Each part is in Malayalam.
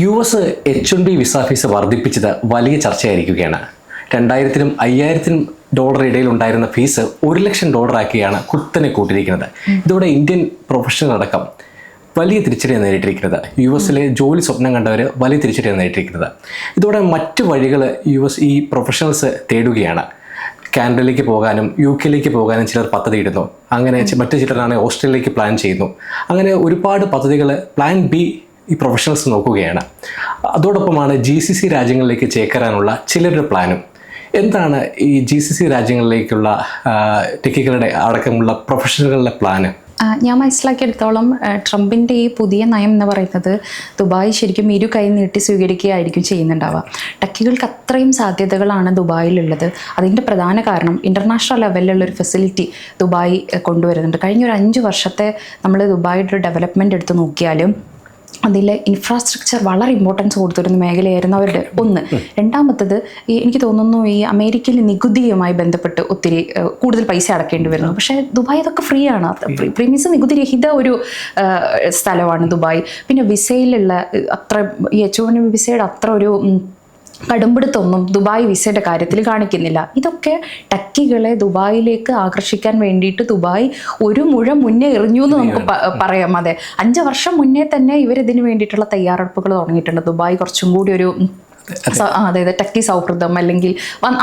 U S H one B visa fee വർദ്ധിപ്പിച്ചത് വലിയ ചർച്ചയായിരിക്കുകയാണ്. രണ്ടായിരത്തിനും അയ്യായിരത്തിനും ഡോളർ ഇടയിൽ ഉണ്ടായിരുന്ന ഫീസ് ഒരു ലക്ഷം ഡോളർ ആക്കിയാണ് കുത്തനെ കൂട്ടിയിരിക്കുന്നത്. ഇതോടെ ഇന്ത്യൻ പ്രൊഫഷണൽ അടക്കം വലിയ തിരിച്ചടിയാണ് നേരിട്ടിരിക്കുന്നത്. യു എസിലെ ജോലി സ്വപ്നം കണ്ടവർ വലിയ തിരിച്ചടിയാണ് നേരിട്ടിരിക്കുന്നത്. ഇതോടെ മറ്റു വഴികൾ യു എസ് ഈ പ്രൊഫഷണൽസ് തേടുകയാണ്. കാനഡയിലേക്ക് പോകാനും യു കെയിലേക്ക് പോകാനും ചിലർ പദ്ധതി ഇടുന്നു. അങ്ങനെ മറ്റു ചിലരാണെങ്കിൽ ഓസ്ട്രേലിയയിലേക്ക് പ്ലാൻ ചെയ്യുന്നു. അങ്ങനെ ഒരുപാട് പദ്ധതികൾ പ്ലാൻ ബി ഈ പ്രൊഫഷണൽസ് നോക്കുകയാണ്. അതോടൊപ്പമാണ് ജി സി സി രാജ്യങ്ങളിലേക്ക് ചേക്കേറാനുള്ള ചിലരുടെ പ്ലാനും. എന്താണ് ഈ ജി സി സി രാജ്യങ്ങളിലേക്കുള്ള ടെക്കികളുടെ അടക്കമുള്ള പ്രൊഫഷണലുകളുടെ പ്ലാന്? ഞാൻ മനസ്സിലാക്കിയെടുത്തോളം ട്രംപിന്റെ ഈ പുതിയ നയം എന്ന് പറയുന്നത് ദുബായ് ശരിക്കും ഇരു കൈ നീട്ടി സ്വീകരിക്കുകയായിരിക്കും ചെയ്യുന്നുണ്ടാവുക. ടക്കികൾക്ക് അത്രയും സാധ്യതകളാണ് ദുബായിലുള്ളത്. അതിന്റെ പ്രധാന കാരണം ഇന്റർനാഷണൽ ലെവലിലുള്ള ഒരു ഫെസിലിറ്റി ദുബായ് കൊണ്ടുവരുന്നുണ്ട്. കഴിഞ്ഞ ഒരു അഞ്ച് വർഷത്തെ നമ്മൾ ദുബായിയുടെ ഡെവലപ്മെന്റ് എടുത്ത് നോക്കിയാലും അതിൽ ഇൻഫ്രാസ്ട്രക്ചർ വളരെ ഇമ്പോർട്ടൻസ് കൊടുത്തിരുന്ന മേഖലയായിരുന്നു അവരുടെ ഒന്ന്. രണ്ടാമത്തത് ഈ എനിക്ക് തോന്നുന്നു ഈ അമേരിക്കയിൽ നികുതിയുമായി ബന്ധപ്പെട്ട് ഒത്തിരി കൂടുതൽ പൈസ അടക്കേണ്ടി വരുന്നു. പക്ഷേ ദുബായ് അതൊക്കെ ഫ്രീ ആണ്. പ്രീമിയസ് നികുതി രഹിത ഒരു സ്ഥലമാണ് ദുബായ്. പിന്നെ വിസയിലുള്ള അത്ര ഈ എച്ച് വൺ വിസയുടെ അത്ര ഒരു കടുംപിടുത്തൊന്നും ദുബായ് വിസയുടെ കാര്യത്തിൽ കാണിക്കുന്നില്ല. ഇതൊക്കെ ടക്കികളെ ദുബായിലേക്ക് ആകർഷിക്കാൻ വേണ്ടിയിട്ട് ദുബായ് ഒരു മുഴ മുന്നേ എറിഞ്ഞു എന്ന് നമുക്ക് പറയാം. അതെ. അഞ്ച് വർഷം മുന്നേ തന്നെ ഇവരിതിന് വേണ്ടിയിട്ടുള്ള തയ്യാറെടുപ്പുകൾ തുടങ്ങിയിട്ടുണ്ട്. ദുബായ് കുറച്ചും കൂടി ഒരു അതായത് ടക്കി സൗഹൃദം അല്ലെങ്കിൽ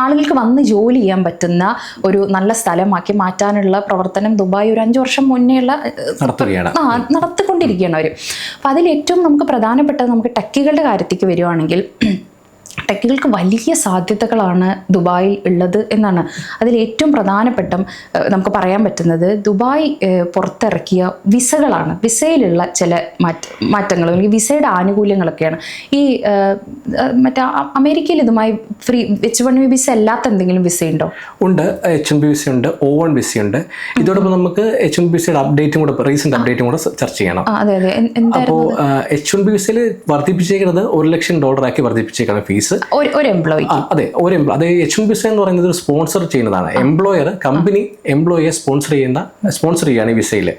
ആളുകൾക്ക് വന്ന് ജോലി ചെയ്യാൻ പറ്റുന്ന ഒരു നല്ല സ്ഥലമാക്കി മാറ്റാനുള്ള പ്രവർത്തനം ദുബായ് ഒരു അഞ്ചു വർഷം മുന്നേയുള്ള നടത്തിക്കൊണ്ടിരിക്കുകയാണ് അവർ അപ്പം അതിൽ ഏറ്റവും നമുക്ക് പ്രധാനപ്പെട്ടത് നമുക്ക് ടക്കികളുടെ കാര്യത്തേക്ക് വരുവാണെങ്കിൽ ടെക്കുകൾക്ക് വലിയ സാധ്യതകളാണ് ദുബായിൽ ഉള്ളത് എന്നാണ്. അതിൽ ഏറ്റവും പ്രധാനപ്പെട്ട നമുക്ക് പറയാൻ പറ്റുന്നത് ദുബായ് പുറത്തിറക്കിയ വിസകളാണ്. വിസയിലുള്ള ചില മാറ്റ മാറ്റങ്ങൾ അല്ലെങ്കിൽ വിസയുടെ ആനുകൂല്യങ്ങളൊക്കെയാണ്. ഈ മറ്റേ അമേരിക്കയിൽ ഇതുമായി free H one B visa അല്ലാത്ത എന്തെങ്കിലും വിസ ഉണ്ടോ. ഉണ്ട് എച്ച് എൻ ബി വിസ ഉണ്ട് ഒ വൺ വിസ ഉണ്ട് ഇതോടൊപ്പം നമുക്ക് എച്ച് എൻ ബി വിസയുടെ അപ്ഡേറ്റും കൂടെ റീസെന്റ് അപ്ഡേറ്റും കൂടെ ചർച്ച ചെയ്യണം. അതെ അപ്പോൾ എച്ച് വൺ ബി വിസയിൽ വർദ്ധിപ്പിച്ചേക്കുന്നത് ഒരു ലക്ഷം ഡോളർ ആക്കി വർദ്ധിപ്പിച്ചേക്കാണ് ഫീസ്. ഒരു ഒരു എംപ്ലോയി അതെ ഒരു അത് എച്ച് എം ബി വിസ എന്ന് പറയുന്നത് ഒരു സ്പോൺസർ ചെയ്യുന്നതാണ്. എംപ്ലോയർ കമ്പനി എംപ്ലോയിയെ സ്പോൺസർ ചെയ്യുന്ന സ്പോൺസർ ചെയ്യുകയാണ് ഈ വിസയിൽ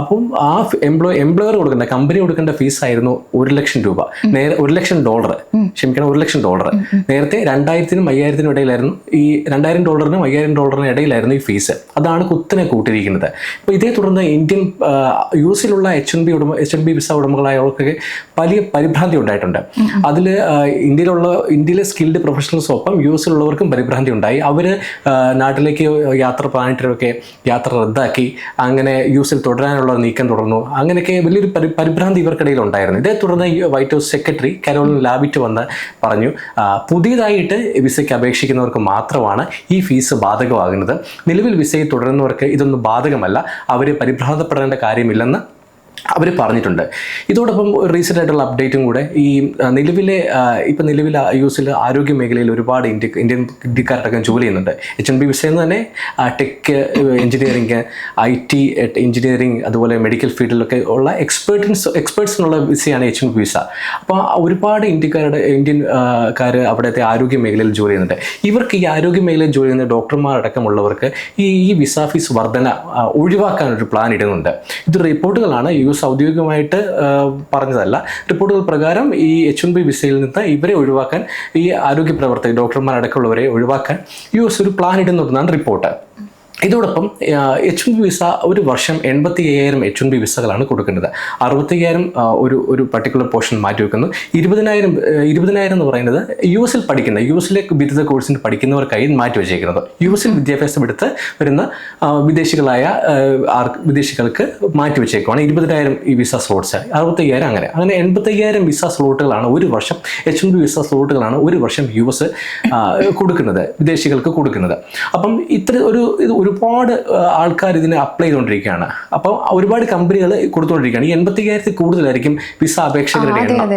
അപ്പം ആ എംപ്ലോയ് എംപ്ലോയർ കൊടുക്കേണ്ട കമ്പനി കൊടുക്കേണ്ട ഫീസ് ആയിരുന്നു ഒരു ലക്ഷം രൂപ. നേരെ ഒരു ലക്ഷം ഡോളർ ക്ഷമിക്കണം ഒരു ലക്ഷം ഡോളർ നേരത്തെ രണ്ടായിരത്തിനും അയ്യായിരത്തിനും ഇടയിലായിരുന്നു ഈ രണ്ടായിരം ഡോളറിനും അയ്യായിരം ഡോളറിനും ഇടയിലായിരുന്നു ഈ ഫീസ് അതാണ് കുത്തിനെ കൂട്ടിയിരിക്കുന്നത്. അപ്പോൾ ഇതേ തുടർന്ന് ഇന്ത്യൻ യു എസിലുള്ള എച്ച് എൻ ബി ഉടമ എച്ച് എൻ ബി വിസ ഉടമകളായവർക്കൊക്കെ വലിയ പരിഭ്രാന്തി ഉണ്ടായിട്ടുണ്ട്. അതിൽ ഇന്ത്യയിലുള്ള ഇന്ത്യയിലെ സ്കിൽഡ് പ്രൊഫഷണൽസൊപ്പം യു എസിലുള്ളവർക്കും പരിഭ്രാന്തി ഉണ്ടായി. അവർ നാട്ടിലേക്ക് യാത്ര പ്ലാനിട്ടൊക്കെ യാത്ര റദ്ദാക്കി. അങ്ങനെ യു എസിൽ തുടരാനുള്ള നീക്കം തുടർന്നു. അങ്ങനെയൊക്കെ വലിയൊരു പരി പരിഭ്രാന്തി ഇവർക്കിടയിൽ ഉണ്ടായിരുന്നു. ഇതേ തുടർന്ന് White House secretary Karoline Leavitt വന്ന് പറഞ്ഞു പുതിയതായിട്ട് വിസയ്ക്ക് അപേക്ഷിക്കുന്നവർക്ക് മാത്രമാണ് ഈ ഫീസ് ബാധകമാകുന്നത്. നിലവിൽ വിസയിൽ തുടരുന്നവർക്ക് ഇതൊന്നും ബാധകമല്ല. അവർ പരിഭ്രാന്തപ്പെടേണ്ട കാര്യമില്ലെന്ന് അവർ പറഞ്ഞിട്ടുണ്ട്. ഇതോടൊപ്പം റീസെന്റ് ആയിട്ടുള്ള അപ്ഡേറ്റും കൂടെ ഈ നിലവിലെ ഇപ്പം നിലവിലെ യു എസിൽ ആരോഗ്യ മേഖലയിൽ ഒരുപാട് ഇന്ത്യ ഇന്ത്യൻ ഇന്ത്യക്കാരുടെ ജോലി ചെയ്യുന്നുണ്ട്. എച്ച് എൻ ബി വിസയെന്ന് തന്നെ tech engineering I T engineering അതുപോലെ മെഡിക്കൽ ഫീൽഡിലൊക്കെ ഉള്ള എക്സ്പേർട്ടിൻസ് എക്സ്പേർട്സിനുള്ള വിസയാണ് എച്ച് എൻ ബി വിസ അപ്പോൾ ഒരുപാട് ഇന്ത്യക്കാരുടെ ഇന്ത്യൻ ആ, കാര് അവിടുത്തെ ആരോഗ്യ മേഖലയിൽ ജോലി ചെയ്യുന്നുണ്ട്. ഇവർക്ക് ഈ ആരോഗ്യ മേഖലയിൽ ജോലി ചെയ്യുന്ന ഡോക്ടർമാരടക്കമുള്ളവർക്ക് ഈ ഈ വിസ ഫീസ് വർധന ഒഴിവാക്കാനൊരു പ്ലാൻ ഇടുന്നുണ്ട്. ഇത് റിപ്പോർട്ടുകളാണ് യു എസ് ഔദ്യോഗികമായിട്ട് പറഞ്ഞതല്ല. റിപ്പോർട്ടുകൾ പ്രകാരം ഈ എച്ച് എൻ ബി വിസയിൽ നിന്ന് ഇവരെ ഒഴിവാക്കാൻ ഈ ആരോഗ്യ പ്രവർത്തകർ ഡോക്ടർമാരടക്കമുള്ളവരെ ഒഴിവാക്കാൻ യു എസ് ഒരു പ്ലാൻ ഇടുന്നുണ്ടെന്നാണ് റിപ്പോർട്ട്. ഇതോടൊപ്പം എച്ച് എൻ ബി വിസ ഒരു വർഷം എൺപത്തി അയ്യായിരം എച്ച് എൻ ബി വിസകളാണ് കൊടുക്കേണ്ടത് അറുപത്തി അയ്യായിരം ഒരു ഒരു പർട്ടിക്കുലർ പോർഷൻ മാറ്റി വെക്കുന്നു. ഇരുപതിനായിരം ഇരുപതിനായിരം എന്ന് പറയുന്നത് യു എസിൽ പഠിക്കുന്ന യു എസിലെ ബിരുദ കോഴ്സിന് പഠിക്കുന്നവർക്കായി മാറ്റി വെച്ചേക്കുന്നത്. യു എസിൽ വിദ്യാഭ്യാസം എടുത്ത് വരുന്ന വിദേശികളായ വിദേശികൾക്ക് മാറ്റി വെച്ചേക്കുവാണ് ഇരുപതിനായിരം ഈ വിസ സ്ലോട്ട്സ് അറുപത്തി അയ്യായിരം അങ്ങനെ. അങ്ങനെ എൺപത്തി അയ്യായിരം വിസ സ്ലോട്ടുകളാണ് ഒരു വർഷം എച്ച് എൻ ബി വിസ സ്ലോട്ടുകളാണ് ഒരു വർഷം യു എസ് കൊടുക്കുന്നത് വിദേശികൾക്ക് കൊടുക്കുന്നത്. അപ്പം ഇത്ര ഒരു ഇത് ഒരുപാട് ആൾക്കാർ ഇതിന് അപ്ലൈ ചെയ്തുകൊണ്ടിരിക്കുകയാണ്. അപ്പം ഒരുപാട് കമ്പനികൾ കൊടുത്തുകൊണ്ടിരിക്കുകയാണ്. ഈ എൺപത്തയ്യായിരത്തിൽ കൂടുതലായിരിക്കും വിസ അപേക്ഷകരുടെ എണ്ണം.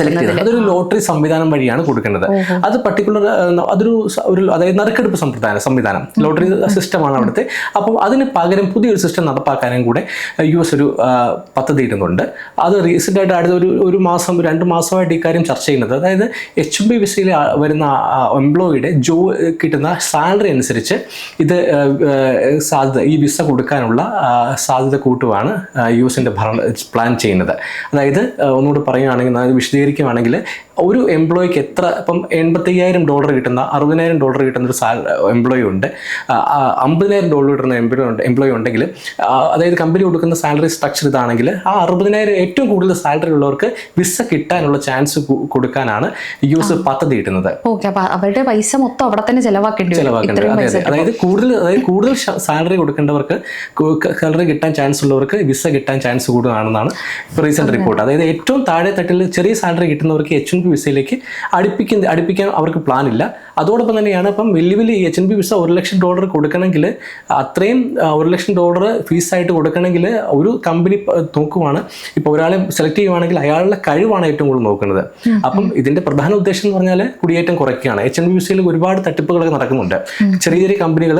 സെലക്ട് ചെയ്തത്. അതൊരു ലോട്ടറി സംവിധാനം വഴിയാണ് കൊടുക്കുന്നത്. അത് പർട്ടിക്കുലർ അതൊരു ഒരു അതായത് നറുക്കെടുപ്പ് സംവിധാനം സംവിധാനം. ലോട്ടറി സിസ്റ്റമാണ് അവിടുത്തെ. അപ്പം അതിന് പകരം പുതിയൊരു സിസ്റ്റം നടപ്പാക്കാനും കൂടെ യു എസ് ഒരു പദ്ധതി ഇടുന്നുണ്ട്. അത് റീസെന്റ് ആയിട്ട് അടുത്ത ഒരു ഒരു മാസം രണ്ട് മാസമായിട്ട് ഇക്കാര്യം കാര്യം ചർച്ച ചെയ്യുന്നത്. അതായത് എച്ച് ബി വിസയിൽ വരുന്ന എംപ്ലോയിയുടെ ജോ കിട്ടുന്ന സാലറി അനുസരിച്ച് ഇത് സാധ്യത ഈ വിസ കൊടുക്കാനുള്ള സാധ്യത കൂട്ടുവാണ് യു എസിന്റെ ഭരണ പ്ലാൻ ചെയ്യുന്നത്. അതായത് ഒന്നുകൂടി പറയുകയാണെങ്കിൽ അത് വിശദീകരിക്കുകയാണെങ്കിൽ ഒരു എംപ്ലോയിക്ക് എത്ര ഇപ്പം എൺപത്തയ്യായിരം ഡോളർ കിട്ടുന്ന അറുപതിനായിരം ഡോളർ കിട്ടുന്ന ഒരു സാ എംപ്ലോയി ഉണ്ട്. അമ്പതിനായിരം ഡോളർ കിട്ടുന്ന എംപ്ലോയി ഉണ്ട് എംപ്ലോയി ഉണ്ടെങ്കിൽ അതായത് കമ്പനി കൊടുക്കുന്ന സാലറി സ്ട്രക്ചർ ഇതാണെങ്കിൽ ആ അറുപതിനായിരം ഏറ്റവും കൂടുതൽ സാലറി ഉള്ളവർക്ക് വിസ കിട്ടാനുള്ള ചാൻസ് കൊടുക്കാനാണ് യു എസ് പദ്ധതി ഇടുന്നത്. അവരുടെ പൈസ മൊത്തം അവിടെ തന്നെ ചെലവാക്കേണ്ടി ചെലവാക്കേണ്ടത് അതായത് കൂടുതൽ അതായത് കൂടുതൽ സാലറി കൊടുക്കേണ്ടവർക്ക് സാലറി കിട്ടാൻ ചാൻസ് ഉള്ളവർക്ക് വിസ കിട്ടാൻ ചാൻസ് കൂടുതലാണെന്നാണ് റീസെന്റ് റിപ്പോർട്ട് അതായത് ഏറ്റവും താഴെ തട്ടിൽ ചെറിയ സാലറി കിട്ടുന്നവർക്ക് എച്ച് എൻ പി വിസയിലേക്ക് അടുപ്പിക്കുന്ന അടുപ്പിക്കാൻ അവർക്ക് പ്ലാൻ ഇല്ല. അതോടൊപ്പം തന്നെയാണ് ഇപ്പം വലിയ വലിയ എച്ച് എൻ പി വിസ ഒരു ലക്ഷം ഡോളർ കൊടുക്കണമെങ്കിൽ അത്രയും ഒരു ലക്ഷം ഡോളർ ഫീസായിട്ട് കൊടുക്കണമെങ്കിൽ ഒരു കമ്പനി നോക്കുവാണ്. ഇപ്പോൾ ഒരാളെ സെലക്ട് ചെയ്യുവാണെങ്കിൽ അയാളുടെ കഴിവാണ് ഏറ്റവും കൂടുതൽ നോക്കുന്നത്. അപ്പം ഇതിന്റെ പ്രധാന ഉദ്ദേശം എന്ന് പറഞ്ഞാൽ കുടിയേറ്റം കുറയ്ക്കുകയാണ്. എച്ച് എൻ പി വിസയിൽ ഒരുപാട് തട്ടിപ്പുകളൊക്കെ നടക്കുന്നുണ്ട്. ചെറിയ ചെറിയ കമ്പനികൾ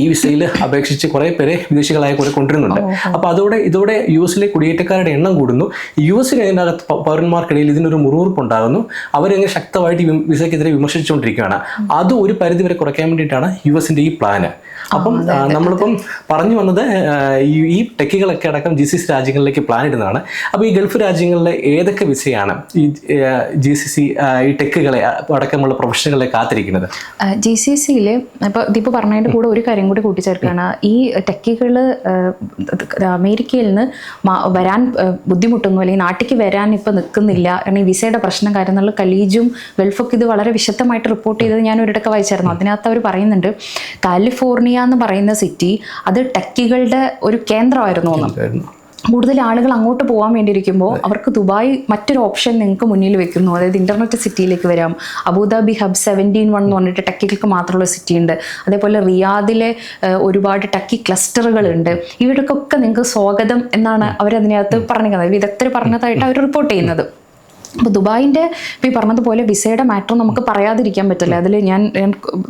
ഈ വിസയിൽ അപേക്ഷിച്ച് കുറെ പേരെ വിദേശികളായ കുറെ കൊണ്ടുവരുന്നുണ്ട്. അപ്പൊ അതോടെ ഇതോടെ യു എസിലെ കുടിയേറ്റക്കാരുടെ എണ്ണം കൂടുന്നു. യു എസ് അതിനകത്ത് പൗരന്മാർക്കിടയിൽ ഇതിനൊരു മുറിവുറുപ്പ് ഉണ്ടാകുന്നു അവരെങ്ങനെ ശക്തമായിട്ട് വിസയ്ക്കെതിരെ വിമർശിച്ചുകൊണ്ടിരിക്കുകയാണ്. അത് ഒരു പരിധി വരെ കുറയ്ക്കാൻ വേണ്ടിയിട്ടാണ് യു എസിന്റെ ഈ പ്ലാന്. അപ്പം നമ്മളിപ്പം പറഞ്ഞു വന്നത് ഈ ടെക്കികളൊക്കെ അടക്കം ജി സി സി രാജ്യങ്ങളിലേക്ക് പ്ലാൻ ഇടുന്നതാണ്. അപ്പോൾ ഈ ഗൾഫ് രാജ്യങ്ങളിലെ ഏതൊക്കെ വിസയാണ് ഈ ജി സി സി ഈ ടെക്കുകളെ അടക്കമുള്ള പ്രൊഫഷനുകളെ കാത്തിരിക്കുന്നത്? ജി സി സിയിൽ ഇപ്പോൾ ദീപ് പറഞ്ഞതിന്റെ കൂടെ ഒരു കാര്യം കൂടി കൂട്ടിച്ചേർക്കുകയാണ്. ഈ ടെക്കികൾ അമേരിക്കയിൽ നിന്ന് വരാൻ ബുദ്ധിമുട്ടൊന്നും അല്ലെങ്കിൽ നാട്ടിലേക്ക് വരാൻ ഇപ്പം നിൽക്കുന്നില്ല. കാരണം ഈ വിസയുടെ പ്രശ്നം കാര്യം എന്നുള്ള കലീജും ഗൾഫൊക്കെ ഇത് വളരെ വിശദമായിട്ട് റിപ്പോർട്ട് ചെയ്തത് ഞാൻ ഒരിടക്ക് വായിച്ചായിരുന്നു. അതിനകത്ത് അവർ പറയുന്നുണ്ട് കാലിഫോർണിയ എന്ന് പറയുന്ന സിറ്റി അത് ടെക്കികളുടെ ഒരു കേന്ദ്രമായിരുന്നു എന്ന്. കൂടുതൽ ആളുകൾ അങ്ങോട്ട് പോകാൻ വേണ്ടിയിരിക്കുമ്പോൾ അവർക്ക് ദുബായ് മറ്റൊരു ഓപ്ഷൻ നിങ്ങൾക്ക് മുന്നിൽ വെക്കുന്നു. അതായത് ഇന്റർനെറ്റ് സിറ്റിയിലേക്ക് വരാം. അബുദാബി ഹബ് സെവന്റീൻ വൺ എന്ന് പറഞ്ഞിട്ട് ടെക്കികൾക്ക് മാത്രമുള്ള സിറ്റി ഉണ്ട് അതേപോലെ റിയാദിലെ ഒരുപാട് ടക്കി ക്ലസ്റ്ററുകൾ ഉണ്ട് ഇവിടേക്കൊക്കെ നിങ്ങൾക്ക് സ്വാഗതം എന്നാണ് അവരതിനകത്ത് പറഞ്ഞിരിക്കുന്നത്. വിദഗ്ധർ പറഞ്ഞതായിട്ട് അവർ റിപ്പോർട്ട് ചെയ്യുന്നത്. അപ്പോൾ ദുബായിന്റെ ഈ പറഞ്ഞതുപോലെ വിസയുടെ മാറ്റർ നമുക്ക് പറയാതിരിക്കാൻ പറ്റില്ല. അതിൽ ഞാൻ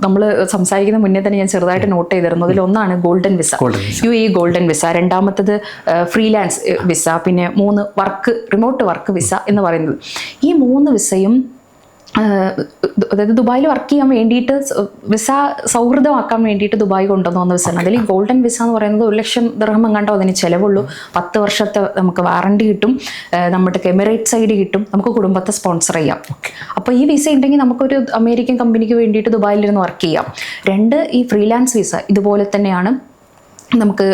നമ്മൾ സംസാരിക്കുന്ന മുന്നേ തന്നെ ഞാൻ ചെറുതായിട്ട് നോട്ട് ചെയ്തിരുന്നു. അതിലൊന്നാണ് golden visa U A golden visa രണ്ടാമത്തത് ഫ്രീലാൻസ് വിസ പിന്നെ മൂന്ന് വർക്ക് റിമോട്ട് വർക്ക് വിസ എന്ന് പറയുന്നത്. ഈ മൂന്ന് വിസയും അതായത് ദുബായിൽ വർക്ക് ചെയ്യാൻ വേണ്ടിയിട്ട് വിസ സൗഹൃദമാക്കാൻ വേണ്ടിയിട്ട് ദുബായ് കൊണ്ടുവന്നു വിസ അതിൽ ഈ ഗോൾഡൻ വിസ എന്ന് പറയുന്നത് ഒരു ലക്ഷം ദിർഹം എങ്ങാണ്ടോ അതിന് ചിലവുള്ളൂ. പത്ത് വർഷത്തെ നമുക്ക് വാറണ്ടി കിട്ടും. നമ്മുടെ എമിറേറ്റ് സൈഡ് കിട്ടും. നമുക്ക് കുടുംബത്തെ സ്പോൺസർ ചെയ്യാം. അപ്പോൾ ഈ വിസ ഉണ്ടെങ്കിൽ നമുക്കൊരു അമേരിക്കൻ കമ്പനിക്ക് വേണ്ടിയിട്ട് ദുബായിലിരുന്ന് വർക്ക് ചെയ്യാം. രണ്ട് ഈ ഫ്രീലാൻസ് വിസ ഇതുപോലെ തന്നെയാണ്. നമുക്ക്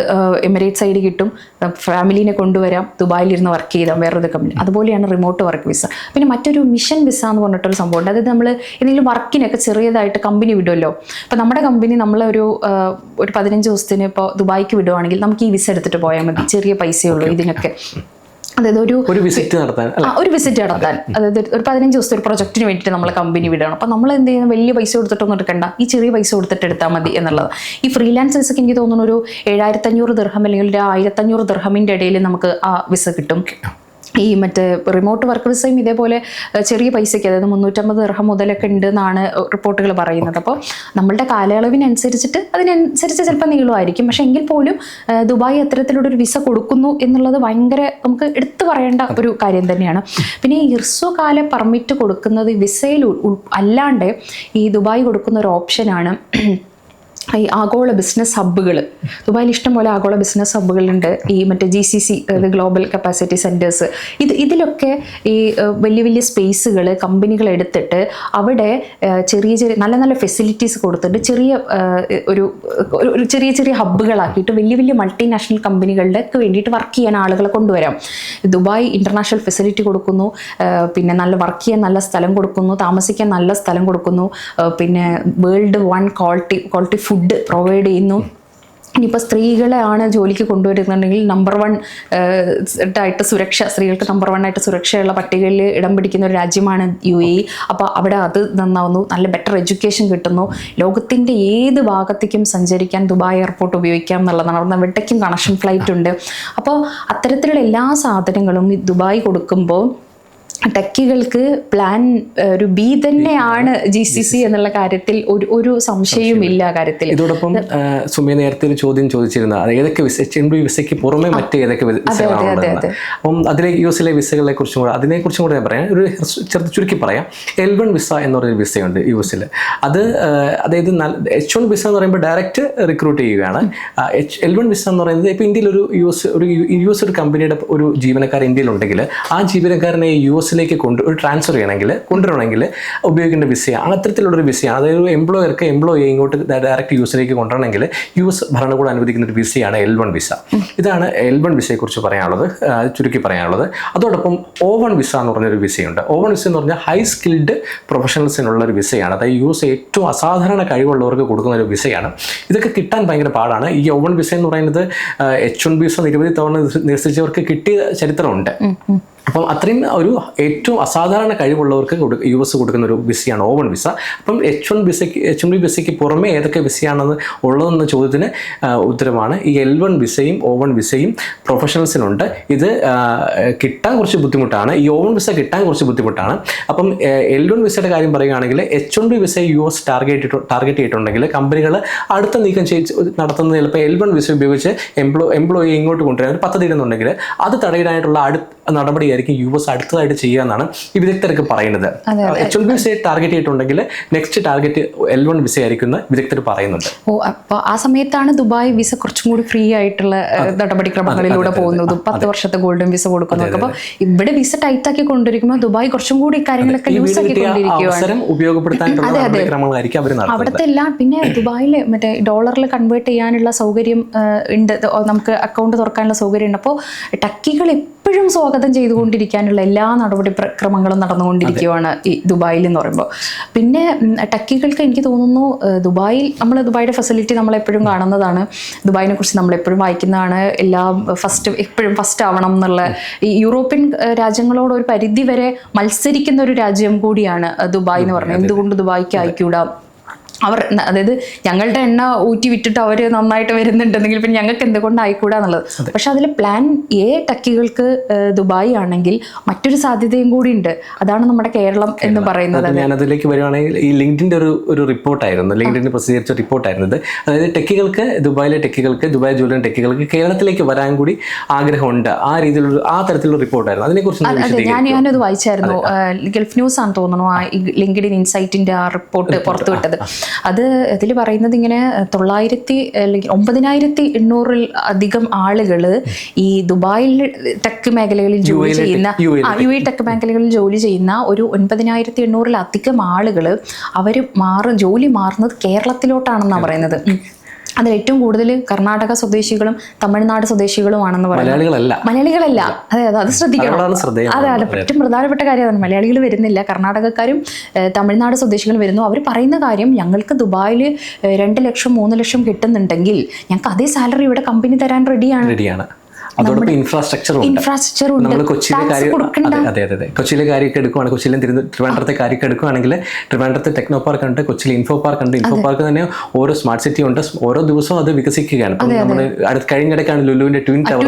എമിറേറ്റ് സൈഡ് കിട്ടും. ഫാമിലിനെ കൊണ്ടുവരാം. ദുബായിലിരുന്ന് വർക്ക് ചെയ്താൽ വേറൊരു കമ്പനി അതുപോലെയാണ് റിമോട്ട് വർക്ക് വിസ പിന്നെ മറ്റൊരു മിഷൻ വിസ എന്ന് പറഞ്ഞിട്ടൊരു സംഭവം ഉണ്ട്. അതായത് നമ്മൾ എന്തെങ്കിലും വർക്കിനൊക്കെ ചെറിയതായിട്ട് കമ്പനി വിടുമല്ലോ അപ്പോൾ നമ്മുടെ കമ്പനി നമ്മളൊരു ഒരു പതിനഞ്ച് ദിവസത്തിന് ഇപ്പോൾ ദുബായിക്ക് വിടുവാണെങ്കിൽ നമുക്ക് ഈ വിസ എടുത്തിട്ട് പോയാൽ മതി. ചെറിയ പൈസയുള്ളൂ ഇതിനൊക്കെ. അതായത് ഒരു ഒരു വിസിറ്റ് നടത്താൻ ഒരു വിസിറ്റ് നടത്താൻ. അതായത് ഒരു പതിനഞ്ച് ദിവസത്തെ ഒരു പ്രൊജക്റ്റിന് വേണ്ടിയിട്ട് നമ്മൾ കമ്പനി വിടണം. അപ്പോൾ നമ്മൾ എന്ത് ചെയ്യുന്നത് വലിയ പൈസ കൊടുത്തിട്ടൊന്നും എടുക്കണ്ട. ഈ ചെറിയ പൈസ കൊടുത്തിട്ട് എടുത്താൽ മതി എന്നുള്ളത്. ഈ ഫ്രീലാൻസ് വിസയ്ക്ക് എനിക്ക് തോന്നുന്നു ഒരു ഏഴായിരത്തഞ്ഞൂറ് ദർഹം അല്ലെങ്കിൽ ഒരു ആയിരത്തഞ്ഞൂറ് ദർഹമിന്റെ ഇടയിൽ നമുക്ക് ആ വിസ കിട്ടും. ഈ മറ്റേ റിമോട്ട് വർക്ക് വിസയും ഇതേപോലെ ചെറിയ പൈസയ്ക്ക് അതായത് മുന്നൂറ്റമ്പത് ദർഹം മുതലൊക്കെ ഉണ്ട് എന്നാണ് റിപ്പോർട്ടുകൾ പറയുന്നത്. അപ്പോൾ നമ്മളുടെ കാലയളവിനനുസരിച്ചിട്ട് അതിനനുസരിച്ച് ചിലപ്പോൾ നീളമായിരിക്കും. പക്ഷേ എങ്കിൽ പോലും ദുബായ് അത്തരത്തിലൂടെ ഒരു വിസ കൊടുക്കുന്നു എന്നുള്ളത് ഭയങ്കര നമുക്ക് എടുത്തു പറയേണ്ട ഒരു കാര്യം തന്നെയാണ്. പിന്നെ ഈ ഇർസോ കാല പെർമിറ്റ് കൊടുക്കുന്നത് വിസയിൽ അല്ലാണ്ട് ഈ ദുബായ് കൊടുക്കുന്ന ഒരു ഓപ്ഷനാണ് ഈ ആഗോള ബിസിനസ് ഹബ്ബുകൾ ദുബായിൽ ഇഷ്ടംപോലെ ആഗോള ബിസിനസ് ഹബ്ബുകളുണ്ട് ഈ മറ്റേ ജി സി സി അതായത് ഗ്ലോബൽ കപ്പാസിറ്റി സെന്റേഴ്സ് ഇത് ഇതിലൊക്കെ ഈ വലിയ വലിയ സ്പേസുകൾ കമ്പനികൾ എടുത്തിട്ട് അവിടെ ചെറിയ ചെറിയ നല്ല നല്ല ഫെസിലിറ്റീസ് കൊടുത്തിട്ട് ചെറിയ ഒരു ഒരു ചെറിയ ചെറിയ ഹബ്ബുകളാക്കിയിട്ട് വലിയ വലിയ മൾട്ടിനാഷണൽ കമ്പനികളുടെ വേണ്ടിയിട്ട് വർക്ക് ചെയ്യാൻ ആളുകളെ കൊണ്ടുവരാം. ദുബായ് ഇന്റർനാഷണൽ ഫെസിലിറ്റി കൊടുക്കുന്നു. പിന്നെ നല്ല വർക്ക് ചെയ്യാൻ നല്ല സ്ഥലം കൊടുക്കുന്നു. താമസിക്കാൻ നല്ല സ്ഥലം കൊടുക്കുന്നു. പിന്നെ world one quality quality food provide ചെയ്യുന്നു. ഇനിയിപ്പോൾ സ്ത്രീകളെ ആണ് ജോലിക്ക് കൊണ്ടുവരുന്നുണ്ടെങ്കിൽ നമ്പർ വൺ ആയിട്ട് സുരക്ഷ സ്ത്രീകൾക്ക് നമ്പർ വൺ ആയിട്ട് സുരക്ഷയുള്ള പട്ടികയിൽ ഇടം പിടിക്കുന്ന ഒരു രാജ്യമാണ് യു എ അപ്പോൾ അവിടെ അത് നന്നാവുന്നു. നല്ല ബെറ്റർ എഡ്യൂക്കേഷൻ കിട്ടുന്നു. ലോകത്തിന്റെ ഏത് ഭാഗത്തേക്കും സഞ്ചരിക്കാൻ ദുബായ് എയർപോർട്ട് ഉപയോഗിക്കാം എന്നുള്ളതാണ്. അവിടെ എവിടേക്കും കണക്ഷൻ ഫ്ലൈറ്റ് ഉണ്ട്. അപ്പോൾ അത്തരത്തിലുള്ള എല്ലാ സാധനങ്ങളും ദുബായ് കൊടുക്കുമ്പോൾ ടെക്കികൾക്ക് പ്ലാൻ ഒരു ബി തന്നെയാണ് ജി സി സി എന്നുള്ള കാര്യത്തിൽ ഒരു ഒരു സംശയവും ഇല്ല കാര്യത്തിൽ. ഇതോടൊപ്പം സുമിയ നേരത്തെ ഒരു ചോദ്യം ചോദിച്ചിരുന്ന ഏതൊക്കെ വിസ എച്ച് എൻ ബി വിസയ്ക്ക് പുറമെ മറ്റ് ഏതൊക്കെ അപ്പം അതിലെ യു എസിലെ വിസകളെ കുറിച്ചും കൂടെ അതിനെ കുറിച്ചും കൂടെ ഞാൻ പറയാം. ഒരു ചെറുത്ത് ചുരുക്കി പറയാം. എൽ വൺ വിസ എന്ന് പറയുന്ന വിസയുണ്ട് യു എസിൽ അത് അതായത് എച്ച് വൺ വിസ എന്ന് പറയുമ്പോൾ ഡയറക്റ്റ് റിക്രൂട്ട് ചെയ്യുകയാണ്. എച്ച് എൽ വൺ വിസ എന്ന് പറയുന്നത് ഇപ്പോൾ ഇന്ത്യയിൽ ഒരു യു എസ് ഒരു യു എസ് ഒരു കമ്പനിയുടെ ഒരു ജീവനക്കാരൻ ഇന്ത്യയിലുണ്ടെങ്കിൽ ആ ജീവനക്കാരനെ യു എസിലേക്ക് കൊണ്ട് ഒരു ട്രാൻസ്ഫർ ചെയ്യണമെങ്കിൽ കൊണ്ടുവരണമെങ്കിൽ ഉപയോഗിക്കേണ്ട വിസയാണ്. അത്തരത്തിലുള്ളൊരു വിസയാണ്. അതായത് ഒരു എംപ്ലോയർക്ക് എംപ്ലോയി ഇങ്ങോട്ട് ഡയറക്റ്റ് യൂസിലേക്ക് കൊണ്ടുവരണമെങ്കിൽ യു എസ് ഭരണകൂടം അനുവദിക്കുന്ന ഒരു വിസയാണ് എൽ വൺ വിസ. ഇതാണ് എൽ വൺ വിസയെക്കുറിച്ച് പറയാനുള്ളത്. ചുരുക്കി പറയാനുള്ളത്. അതോടൊപ്പം ഓവൺ വൺ വിസ എന്ന് പറഞ്ഞൊരു വിസയുണ്ട്. ഓവൺ വൺ വിസ എന്ന് പറഞ്ഞാൽ ഹൈ സ്കിൽഡ് പ്രൊഫഷണൽസിനുള്ള ഒരു വിസയാണ്. അതായത് യു എസ് ഏറ്റവും അസാധാരണ കഴിവുള്ളവർക്ക് കൊടുക്കുന്ന ഒരു വിസയാണ്. ഇതൊക്കെ കിട്ടാൻ ഭയങ്കര പാടാണ്. ഈ ഓവൺ വൺ വിസ എന്ന് പറയുന്നത് എച്ച് വൺ വിസ നിരവധി തവണ നിരസിച്ചവർക്ക് കിട്ടിയ ചരിത്രമുണ്ട്. അപ്പം അത്രയും ഒരു ഏറ്റവും അസാധാരണ കഴിവുള്ളവർക്ക് യു എസ് കൊടുക്കുന്ന ഒരു വിസയാണ് ഓവൺ വിസ. അപ്പം എച്ച് വൺ വിസയ്ക്ക് എച്ച് വൺ ബി വിസയ്ക്ക് പുറമെ ഏതൊക്കെ വിസയാണെന്ന് ഉള്ളതെന്ന ചോദ്യത്തിന് ഉത്തരമാണ്. ഈ എൽ വൺ വിസയും ഓവൺ വിസയും പ്രൊഫഷണൽസിനുണ്ട് ഇത് കിട്ടാൻ കുറച്ച് ബുദ്ധിമുട്ടാണ്. ഈ ഓവൺ വിസ കിട്ടാൻ കുറച്ച് ബുദ്ധിമുട്ടാണ്. അപ്പം എൽ വൺ വിസയുടെ കാര്യം പറയുകയാണെങ്കിൽ H one B visa U S target target ചെയ്തിട്ടുണ്ടെങ്കിൽ കമ്പനികൾ അടുത്ത നീക്കം ചെയ്ത് നടത്തുന്നത് ചിലപ്പോൾ എൽ വൺ വിസ ഉപയോഗിച്ച് എംപ്ലോ എംപ്ലോയി ഇങ്ങോട്ട് കൊണ്ടുവരാൻ പദ്ധതി ഇടുന്നുണ്ടെങ്കിൽ അത് തടയിടാനായിട്ടുള്ള അടുത്ത നടപടിയായിരിക്കും യു എസ് അടുത്തതായിട്ട് ചെയ്യുക എന്നാണ് ഈ വിദഗ്ധർക്ക് പറയുന്നത്. എച്ച് എൽ ബി വിസയെ ടാർഗറ്റ് ചെയ്തിട്ടുണ്ടെങ്കിൽ next target L one visa ആയിരിക്കും വിദഗ്ധർ പറയുന്നുണ്ട്. ഓ അപ്പോൾ ആ സമയത്താണ് ദുബായ് വിസ കുറച്ചും കൂടി ഫ്രീ ആയിട്ടുള്ള നടപടിക്രമങ്ങളിലൂടെ പോകുന്നതും. പത്ത് വർഷത്തെ ഗോൾഡൻ വിസ കൊടുക്കുന്നതൊക്കെ അപ്പോൾ ഇവിടെ വിസ ടൈറ്റ് ആക്കി കൊണ്ടിരിക്കുമ്പോൾ ദുബായ് കുറച്ചും കൂടി കാര്യങ്ങളൊക്കെ യൂസ് ആക്കി കൊണ്ടിരിക്കുകയാണ് അവിടുത്തെ എല്ലാം പിന്നെ ദുബായിൽ മറ്റേ ഡോളറിൽ കൺവേർട്ട് ചെയ്യാനുള്ള സൗകര്യം ഉണ്ട്. നമുക്ക് അക്കൗണ്ട് തുറക്കാനുള്ള സൗകര്യം ഉണ്ട്. അപ്പോൾ ടക്കികൾ എപ്പോഴും സ്വാഗതം ചെയ്തുകൊണ്ടിരിക്കാനുള്ള എല്ലാ നടപടി പ്രക്രമങ്ങളും നടന്നുകൊണ്ടിരിക്കുകയാണ് ഈ ദുബായിൽ എന്ന് പറയുമ്പോൾ. പിന്നെ ടക്കികൾക്ക് എനിക്ക് തോന്നുന്നു ദുബായിൽ നമ്മൾ ദുബായിയുടെ ഫെസിലിറ്റി നമ്മളെപ്പോഴും കാണുന്നതാണ്. ദുബായിനെ കുറിച്ച് നമ്മളെപ്പോഴും വായിക്കുന്നതാണ്. എല്ലാ ഫസ്റ്റ് എപ്പോഴും ഫസ്റ്റ് ആവണം എന്നുള്ള ഈ യൂറോപ്യൻ രാജ്യങ്ങളോട് ഒരു പരിധി വരെ മത്സരിക്കുന്ന ഒരു രാജ്യം കൂടിയാണ് ദുബായ് എന്ന് പറയുന്നത്. എന്തുകൊണ്ട് ദുബായ്ക്ക് അയക്കൂടാ അവർ അതായത് ഞങ്ങളുടെ എണ്ണ ഊറ്റി വിട്ടിട്ട് അവർ നന്നായിട്ട് വരുന്നുണ്ടെങ്കിൽ പിന്നെ ഞങ്ങൾക്ക് എന്തുകൊണ്ട് ആയിക്കൂടാ എന്നുള്ളത് പക്ഷെ അതിൽ പ്ലാൻ എ ടക്കികൾക്ക് ദുബായി ആണെങ്കിൽ മറ്റൊരു സാധ്യതയും കൂടി ഉണ്ട്. അതാണ് നമ്മുടെ കേരളം എന്ന് പറയുന്നത് ഞാൻ അതിലേക്ക് വരുവാണെങ്കിൽ ഈ ലിങ്ക്ഡിന്റെ ഒരു ഒരു റിപ്പോർട്ടായിരുന്നു. ലിങ്ക്ഡിന് പ്രസിദ്ധീകരിച്ച റിപ്പോർട്ടായിരുന്നു ഇത് അതായത് ടെക്കികൾക്ക് ദുബായിലെ ടെക്കികൾക്ക് ദുബായ് ജോലിയുടെ ടെക്കികൾക്ക് കേരളത്തിലേക്ക് വരാൻ കൂടി ആഗ്രഹമുണ്ട്. ആ രീതിയിലുള്ള ആ തരത്തിലുള്ള റിപ്പോർട്ടായിരുന്നു. അതിനെക്കുറിച്ച് ഞാൻ? ഞാനത് വായിച്ചായിരുന്നു. ഗൾഫ് ന്യൂസ് ആണെന്ന് തോന്നുന്നു ആ ലിങ്ക്ഡിൻ ഇൻസൈറ്റിന്റെ ആ റിപ്പോർട്ട് പുറത്തുവിട്ടത്. അത് ഇതിൽ പറയുന്നത് ഇങ്ങനെ തൊള്ളായിരത്തി അല്ലെങ്കിൽ ഒമ്പതിനായിരത്തി എണ്ണൂറിൽ അധികം ആളുകൾ ഈ ദുബായിൽ ടെക് മേഖലകളിൽ ജോലി ചെയ്യുന്ന യു എ ടെക് മേഖലകളിൽ ജോലി ചെയ്യുന്ന ഒരു ഒൻപതിനായിരത്തി എണ്ണൂറിലധികം ആളുകൾ അവർ മാറും ജോലി മാറുന്നത് കേരളത്തിലോട്ടാണെന്നാണ് പറയുന്നത്. അതിൽ ഏറ്റവും കൂടുതൽ കർണാടക സ്വദേശികളും തമിഴ്നാട് സ്വദേശികളുമാണെന്ന് പറയുന്നത്. മലയാളികളല്ല. മലയാളികളല്ല. അതെ അതെ അത് ശ്രദ്ധിക്കണം. അതെ അതെ ഏറ്റവും പ്രധാനപ്പെട്ട കാര്യമാണ് മലയാളികൾ വരുന്നില്ല. കർണാടകക്കാരും തമിഴ്നാട് സ്വദേശികളും വരുന്നു. അവർ പറയുന്ന കാര്യം ഞങ്ങൾക്ക് ദുബായിൽ രണ്ട് ലക്ഷം മൂന്ന് ലക്ഷം കിട്ടുന്നുണ്ടെങ്കിൽ ഞങ്ങൾക്ക് അതേ സാലറി ഇവിടെ കമ്പനി തരാൻ റെഡിയാണ് റെഡിയാണ് അതോടൊപ്പം ഇൻഫ്രാസ്ട്രക്ചർ ഇൻഫ്രാസ്ട്രക്ചർ നമ്മൾ കൊച്ചിയിലെ കാര്യം അതെ അതെ അതെ. കൊച്ചിയിലെ കാര്യമൊക്കെ എടുക്കുവാണെങ്കിൽ കൊച്ചിയിലെ തിരുവനന്തപുരത്തെ കാര്യമൊക്കെ എടുക്കുകയാണെങ്കിൽ തിരുവനന്തപുരത്തെ ടെക്നോ പാർക്ക് ഉണ്ട് കൊച്ചിയിൽ ഇൻഫോ പാർക്ക് ഉണ്ട്. ഇൻഫോ പാർക്ക് തന്നെ ഓരോ സ്മാർട്ട് സിറ്റി ഉണ്ട്. ഓരോ ദിവസവും അത് വികസിക്കുകയാണ്. നമ്മൾ അടുത്ത കഴിഞ്ഞിടയ്ക്കാണ് ലുലുവിന്റെ ട്വിൻ ടവർ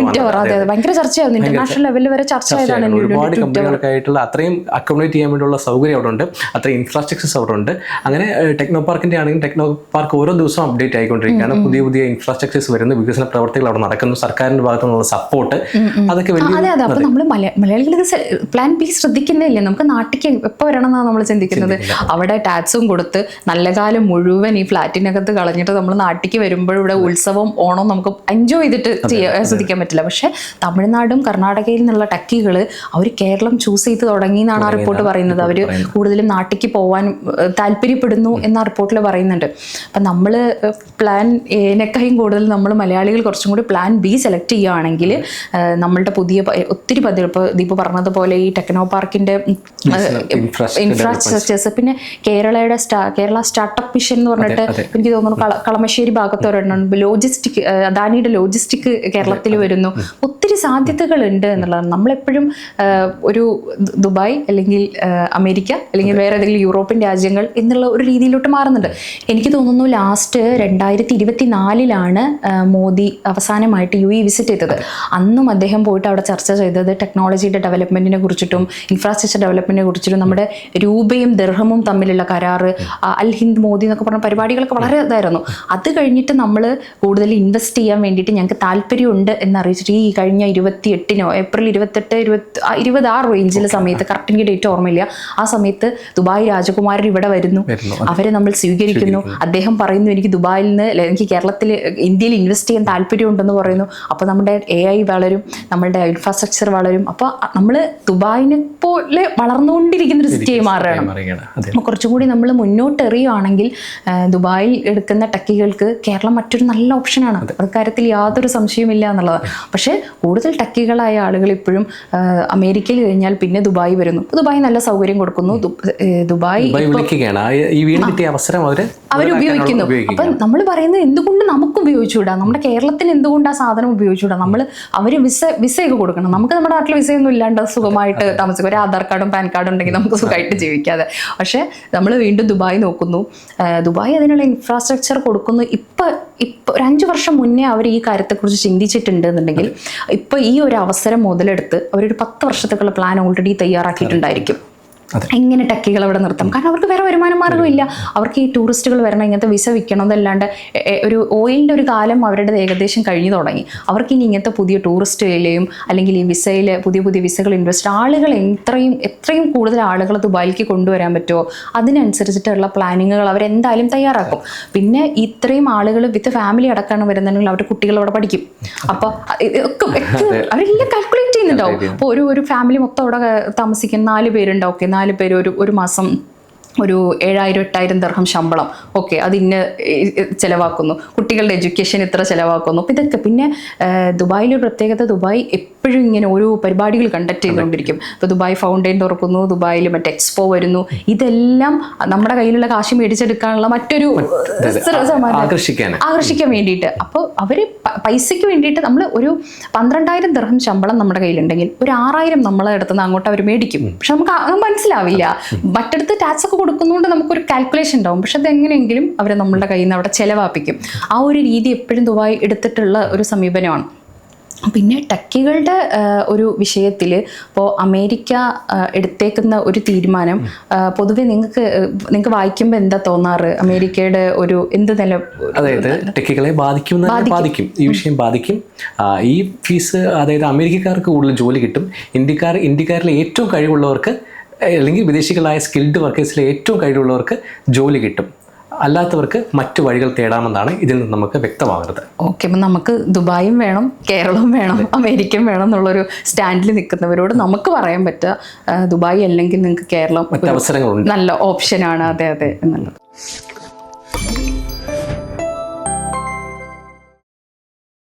ഭയങ്കര ചർച്ചയായിരുന്നു. ഇന്റർനാഷണൽ ലെവലിൽ വരെ ചർച്ചയാണ് ഒരുപാട് കമ്പനികൾക്കായിട്ടുള്ള അത്രയും അക്കോമഡേറ്റ് ചെയ്യാൻ വേണ്ടിയുള്ള സൗകര്യം അവിടെ ഉണ്ട്. അത്രയും ഇൻഫ്രാസ്ട്രക്ചേഴ്സ് അവിടെ ഉണ്ട്. അങ്ങനെ ടെക്നോ പാർക്കിന്റെ ആണെങ്കിൽ ടെക്നോ പാർക്ക് ഓരോ ദിവസവും അപ്ഡേറ്റ് ആയിക്കൊണ്ടിരിക്കുകയാണ്. പുതിയ പുതിയ ഇൻഫ്രാസ്ട്രക്ചേഴ്സ് വരുന്നു. വികസന പ്രവർത്തികൾ അവിടെ നടക്കുന്നു. സർക്കാരിന്റെ ഭാഗത്തു നിന്നുള്ള സപ്പോർട്ട് അതൊക്കെ അതെ അതെ. അപ്പൊ നമ്മൾ മലയാളികൾ പ്ലാൻ ബി ശ്രദ്ധിക്കുന്നില്ലേ? നമുക്ക് നാട്ടിക്ക് എപ്പോ വരണം എന്നാണ് നമ്മൾ ചിന്തിക്കുന്നത്? അവിടെ ടാക്സും കൊടുത്ത് നല്ല കാലം മുഴുവൻ ഈ ഫ്ലാറ്റിനകത്ത് കളഞ്ഞിട്ട് നമ്മൾ നാട്ടിക്ക് വരുമ്പോൾ ഇവിടെ ഉത്സവം ഓണം നമുക്ക് എൻജോയ് ചെയ്തിട്ട് ശ്രദ്ധിക്കാൻ ആസ്വദിക്കാൻ പറ്റില്ല. പക്ഷെ തമിഴ്നാടും കർണാടകയിൽ നിന്നുള്ള ടക്കികൾ അവർ കേരളം ചൂസ് ചെയ്ത് തുടങ്ങി എന്നാണ് ആ റിപ്പോർട്ട് പറയുന്നത്. അവർ കൂടുതലും നാട്ടിക്ക് പോകാൻ താല്പര്യപ്പെടുന്നു എന്ന റിപ്പോർട്ടിൽ പറയുന്നുണ്ട്. അപ്പം നമ്മൾ പ്ലാൻ എനക്കായും കൂടുതൽ നമ്മൾ മലയാളികൾ കുറച്ചും കൂടി പ്ലാൻ ബി സെലക്ട് ചെയ്യുകയാണെങ്കിൽ ഏഹ്, നമ്മളുടെ പുതിയ ഒത്തിരി പദ്ധതി ഇപ്പോൾ ദീപ് പറഞ്ഞതുപോലെ ഈ ടെക്നോ പാർക്കിന്റെ ഇൻഫ്രാസ്ട്രക്ചേഴ്സ് പിന്നെ കേരളയുടെ സ്റ്റാ കേരള സ്റ്റാർട്ടപ്പ് മിഷൻ എന്ന് പറഞ്ഞിട്ട് എനിക്ക് തോന്നുന്നു കളമശ്ശേരി ഭാഗത്ത് ഒരെണ്ണം ലോജിസ്റ്റിക് അദാനിയുടെ ലോജിസ്റ്റിക് കേരളത്തിൽ വരുന്നു. ഒത്തിരി സാധ്യതകളുണ്ട് എന്നുള്ളതാണ്. നമ്മളെപ്പോഴും ഒരു ദുബായ് അല്ലെങ്കിൽ അമേരിക്ക അല്ലെങ്കിൽ വേറെ ഏതെങ്കിലും യൂറോപ്യൻ രാജ്യങ്ങൾ എന്നുള്ള ഒരു രീതിയിലോട്ട് മാറുന്നുണ്ട്. എനിക്ക് തോന്നുന്നു ലാസ്റ്റ് രണ്ടായിരത്തി ഇരുപത്തി നാലിലാണ് മോദി അവസാനമായിട്ട് യു എ വിസിറ്റ് ചെയ്തത്. അന്നും അദ്ദേഹം പോയിട്ട് അവിടെ ചർച്ച ചെയ്തത് ടെക്നോളജിയുടെ ഡെവലപ്മെന്റിനെ കുറിച്ചിട്ടും ഇൻഫ്രാസ്ട്രക്ചർ ഡെവലപ്മെന്റിനെ കുറിച്ചിട്ടും നമ്മുടെ രൂപയും ദർഹമും തമ്മിലുള്ള കരാറ് അൽ ഹിന്ദ് മോദി എന്നൊക്കെ പറഞ്ഞ പരിപാടികളൊക്കെ വളരെ ഇതായിരുന്നു. അത് കഴിഞ്ഞിട്ട് നമ്മൾ കൂടുതൽ ഇൻവെസ്റ്റ് ചെയ്യാൻ വേണ്ടിയിട്ട് ഞങ്ങൾക്ക് താല്പര്യമുണ്ട് എന്നറിയിച്ചിട്ട് ഈ കഴിഞ്ഞ ഇരുപത്തി എട്ടിനോ ഏപ്രിൽ ഇരുപത്തെട്ട് ഇരുപത്തി ആ, ഇരുപത് ആ റേഞ്ചിലെ സമയത്ത് കറക്റ്റ് എനിക്ക് ഡേറ്റ് ഓർമ്മയില്ല ആ സമയത്ത് ദുബായ് രാജകുമാരൻ ഇവിടെ വരുന്നു. അവരെ നമ്മൾ സ്വീകരിക്കുന്നു. അദ്ദേഹം പറയുന്നു എനിക്ക് ദുബായിൽ നിന്ന് എനിക്ക് കേരളത്തിൽ ഇന്ത്യയിൽ ഇൻവെസ്റ്റ് ചെയ്യാൻ താല്പര്യമുണ്ടെന്ന് പറയുന്നു. അപ്പോൾ നമ്മുടെ എ ഐ വളരും നമ്മളുടെ ഇൻഫ്രാസ്ട്രക്ചർ വളരും. അപ്പോൾ നമ്മൾ ദുബായിനെ പോലെ വളർന്നുകൊണ്ടിരിക്കുന്ന ഒരു സിറ്റിയായി മാറുകയാണ് അതെ. അപ്പോൾ കുറച്ചും കൂടി നമ്മൾ മുന്നോട്ട് എറിയുകയാണെങ്കിൽ ദുബായിൽ എടുക്കുന്ന ടക്കികൾക്ക് കേരളം മറ്റൊരു നല്ല ഓപ്ഷനാണ്. അക്കാര്യത്തിൽ യാതൊരു സംശയമില്ല എന്നുള്ളത് പക്ഷേ കൂടുതൽ ടക്കികളായ ആളുകൾ ഇപ്പോഴും അമേരിക്കയിൽ കഴിഞ്ഞാൽ പിന്നെ ദുബായ് വരുന്നു. ദുബായ് നല്ല സൗകര്യം കൊടുക്കുന്നു. ദുബായ് അവസരം അവർ ഉപയോഗിക്കുന്നു. അപ്പം നമ്മൾ പറയുന്നത് എന്തുകൊണ്ട് നമുക്ക് ഉപയോഗിച്ചുകൂടാ? നമ്മുടെ കേരളത്തിന് എന്തുകൊണ്ട് ആ സാധനം ഉപയോഗിച്ചുകൂടാ? നമ്മൾ അവർ വിസ വിസയൊക്കെ കൊടുക്കണം. നമുക്ക് നമ്മുടെ നാട്ടിൽ വിസയൊന്നും ഇല്ലാണ്ട് സുഖമായിട്ട് താമസിക്കും. ഒരു ആധാർ കാർഡും പാൻ കാർഡും ഉണ്ടെങ്കിൽ നമുക്ക് സുഖമായിട്ട് ജീവിക്കാതെ. പക്ഷേ നമ്മൾ വീണ്ടും ദുബായ് നോക്കുന്നു. ദുബായ് അതിനുള്ള ഇൻഫ്രാസ്ട്രക്ചർ കൊടുക്കുന്നു. ഇപ്പം ഇപ്പം ഒരു അഞ്ച് വർഷം മുന്നേ അവർ ഈ കാര്യത്തെക്കുറിച്ച് ചിന്തിച്ചിട്ടുണ്ട് എന്നുണ്ടെങ്കിൽ ഇപ്പം ഈ ഒരു അവസരം മുതലെടുത്ത് അവരൊരു പത്ത് വർഷത്തേക്കുള്ള പ്ലാൻ ഓൾറെഡി തയ്യാറാക്കിയിട്ടുണ്ടായിരിക്കും. എങ്ങനെ ടക്കികൾ അവിടെ നിർത്താം കാരണം അവർക്ക് വേറെ വരുമാന മാർഗമില്ല അവർക്ക് ഈ ടൂറിസ്റ്റുകൾ വരണം ഇങ്ങനത്തെ വിസ വിൽക്കണം എന്നല്ലാണ്ട് ഒരു ഓയിലിന്റെ ഒരു കാലം അവരുടെ ഏകദേശം കഴിഞ്ഞു തുടങ്ങി. അവർക്ക് ഇനി ഇങ്ങനത്തെ പുതിയ ടൂറിസ്റ്റിലെയും അല്ലെങ്കിൽ ഈ വിസയിൽ പുതിയ പുതിയ വിസകൾ ഇൻവെസ്റ്റ് ആളുകൾ എത്രയും എത്രയും കൂടുതൽ ആളുകൾ ദുബായിലേക്ക് കൊണ്ടുവരാൻ പറ്റുമോ? അതിനനുസരിച്ചിട്ടുള്ള പ്ലാനിങ്ങുകൾ അവരെന്തായാലും തയ്യാറാക്കും. പിന്നെ ഇത്രയും ആളുകൾ വിത്ത് ഫാമിലി അടക്കമാണ് വരുന്നുണ്ടെങ്കിൽ അവരുടെ കുട്ടികൾ അവിടെ പഠിക്കും. അപ്പോൾ ഒക്കെ അവരെല്ലാം കാൽക്കുലേറ്റ് ചെയ്യുന്നുണ്ടാവും. അപ്പോൾ ഒരു ഒരു ഫാമിലി മൊത്തം അവിടെ താമസിക്കുന്ന നാല് പേരുണ്ടാവും. ഓക്കെ നാല് പേര് ഒരു ഒരു മാസം ഒരു ഏഴായിരം എട്ടായിരം ദർഹം ശമ്പളം. ഓക്കെ അത് ഇന്ന ഏഹ്, കുട്ടികളുടെ എഡ്യൂക്കേഷൻ ഇത്ര ചിലവാക്കുന്നു. അപ്പം ഇതൊക്കെ പിന്നെ ദുബായിലൊരു പ്രത്യേകത ദുബായ് എപ്പോഴും ഇങ്ങനെ ഓരോ പരിപാടികൾ കണ്ടക്ട് ചെയ്തുകൊണ്ടിരിക്കും ഇപ്പോൾ ദുബായ് ഫൗണ്ടൈൻ തുറക്കുന്നു ദുബായിൽ മറ്റേ എക്സ്പോ വരുന്നു. ഇതെല്ലാം നമ്മുടെ കയ്യിലുള്ള കാശ് മേടിച്ചെടുക്കാനുള്ള മറ്റൊരു. ആകർഷിക്കാൻ വേണ്ടിയിട്ട്. അപ്പോൾ അവർ പൈസയ്ക്ക് വേണ്ടിയിട്ട് നമ്മൾ ഒരു പന്ത്രണ്ടായിരം ദർഹം ശമ്പളം നമ്മുടെ കയ്യിലുണ്ടെങ്കിൽ ഒരു ആറായിരം നമ്മളെ അടുത്തുനിന്ന് അങ്ങോട്ട് അവർ മേടിക്കും. പക്ഷെ നമുക്ക് മനസ്സിലാവില്ല. മറ്റടുത്ത് ടാക്സ് ഒക്കെ കൊടുക്കുന്നതുകൊണ്ട് നമുക്കൊരു കാൽക്കുലേഷൻ ഉണ്ടാവും. പക്ഷെ അതെങ്ങനെയെങ്കിലും അവർ നമ്മളുടെ കയ്യിൽ നിന്ന് അവിടെ ചിലവാപ്പിക്കും. ആ ഒരു രീതി എപ്പോഴും ദുബായ് എടുത്തിട്ടുള്ള ഒരു സമീപനമാണ്. പിന്നെ ടക്കികളുടെ ഒരു വിഷയത്തിൽ ഇപ്പോൾ അമേരിക്ക എടുത്തേക്കുന്ന ഒരു തീരുമാനം പൊതുവെ നിങ്ങൾക്ക് നിങ്ങൾക്ക് വായിക്കുമ്പോൾ എന്താ തോന്നാറ്? അമേരിക്കയുടെ ഒരു എന്ത് നില അതായത് ടെക്കികളെ ബാധിക്കും ബാധിക്കും. ഈ വിഷയം ബാധിക്കും. ഈ ഫീസ് അതായത് അമേരിക്കക്കാർക്ക് കൂടുതൽ ജോലി കിട്ടും. ഇന്ത്യക്കാർ ഇന്ത്യക്കാരിലെ ഏറ്റവും കഴിവുള്ളവർക്ക് അല്ലെങ്കിൽ വിദേശികളായ സ്കിൽഡ് വർക്കേഴ്സിലെ ഏറ്റവും കഴിവുള്ളവർക്ക് ജോലി കിട്ടും. അല്ലാത്തവർക്ക് മറ്റു വഴികൾ തേടാമെന്നാണ് ഇതിൽ നിന്ന് നമുക്ക് വ്യക്തമാകുന്നത്. ഓക്കെ അപ്പം നമുക്ക് ദുബായും വേണം കേരളവും വേണം അമേരിക്കയും വേണം എന്നുള്ളൊരു സ്റ്റാൻഡിൽ നിൽക്കുന്നവരോട് നമുക്ക് പറയാൻ പറ്റുക. ദുബായ് അല്ലെങ്കിൽ നിങ്ങൾക്ക് കേരളം മറ്റ് അവസരങ്ങളുണ്ട്. നല്ല ഓപ്ഷനാണ്. അതെ അതെ എന്നുള്ളത്.